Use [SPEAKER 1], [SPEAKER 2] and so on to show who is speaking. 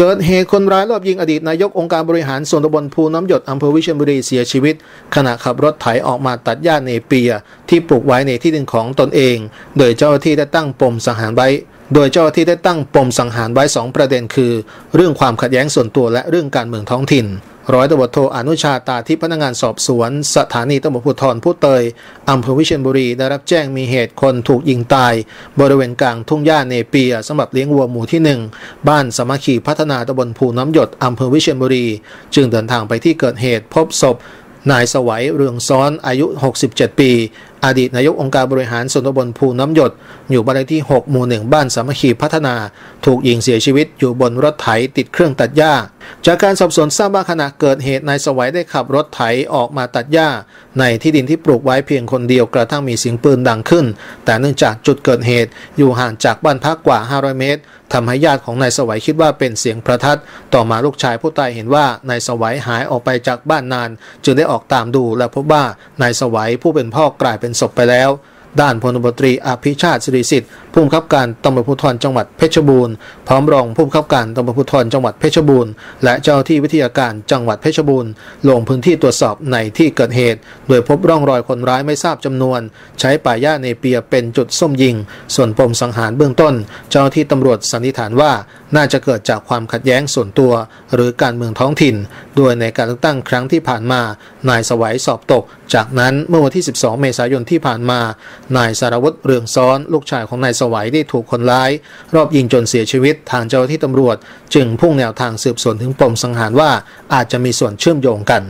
[SPEAKER 1] เกิดเหตุคนร้ายรอบยิงอดีตนายกองค์การบริหารส่วนตำบลภูน้ำหยดอำเภอวิเชียรบุรีเสียชีวิต ขณะขับรถไถออกมาตัดหญ้าเนเปีย ที่ปลูกไว้ในที่ดินของตนเอง โดยเจ้าหน้าที่ได้ตั้งปมสังหารไว้ โดยเจ้าหน้าที่ได้ตั้งปมสังหารไว้ 2 ประเด็นคือ เรื่องความขัดแย้งส่วนตัวและเรื่องการเมืองท้องถิ่น ร้อยตำรวจโทอนุชาตาที่พนักงานสอบสวน สถานีตำรวจภูธรผู้เตยอำเภอวิเชียรบุรีได้รับแจ้งมีเหตุคนถูกยิงตาย บริเวณกลางทุ่งหญ้าเนเปียสำหรับเลี้ยงวัวหมู่ที่ 1 บ้านสามัคคีพัฒนาตำบลภูน้ำหยดอำเภอวิเชียรบุรี จึงเดินทางไปที่เกิดเหตุพบศพนายสวัยเรืองซ้อนอายุ 67 ปี อดีตนายกองค์การบริหารส่วนตำบลภูน้ำหยด อยู่บ้านเลขที่ 6 หมู่หนึ่งบ้านสามัคคีพัฒนา ถูกยิงเสียชีวิตอยู่บนรถไถติดเครื่องตัดหญ้า จากการสอบสวนทราบว่าขณะเกิดเหตุนายสวัยได้ขับรถไถออกมาตัดหญ้า ในที่ดินที่ปลูกไว้เพียงคนเดียวกระทั่งมีเสียงปืนดังขึ้น แต่เนื่องจากจุดเกิดเหตุอยู่ห่างจากบ้านพักกว่า 500 เมตรทำให้ญาติของนายสวัยคิดว่าเป็นเสียงประทัด ต่อมาลูกชายผู้ตายเห็นว่านายสวัยหายออกไปจากบ้านนาน จึงได้ออกตามดูและพบว่านายสวัยผู้เป็นพ่อกลายเป็นศพไปแล้ว ด้านพลตบตรีอภิชาติสิริสิทธิ์ผู้บังคับการตำรวจภูธรจังหวัดเพชรบูรณ์พร้อมรองผู้บังคับการตำรวจภูธรจังหวัดเพชรบูรณ์และเจ้าที่วิทยาการจังหวัดเพชรบูรณ์ลงพื้นที่ตรวจสอบในที่เกิดเหตุ โดยพบร่องรอยคนร้ายไม่ทราบจำนวน ใช้ป่าหญ้าเนเปียเป็นจุดส้มยิง ส่วนปมสังหารเบื้องต้น เจ้าหน้าที่ตำรวจสันนิษฐานว่าน่าจะเกิดจากความขัดแย้งส่วนตัว หรือการเมืองท้องถิ่น โดยในการเลือกตั้งครั้งที่ผ่านมา นายสวัยสอบตก จากนั้นเมื่อวันที่ 12 เมษายนที่ผ่านมานายสารวัตรเรืองซ้อน ลูกชายของนายสวัยได้ถูกคนร้าย รอบยิงจนเสียชีวิตทางเจ้าหน้าที่ตำรวจ จึงพุ่งแนวทางสืบสวนถึงปมสังหารว่าอาจจะมีส่วนเชื่อมโยงกัน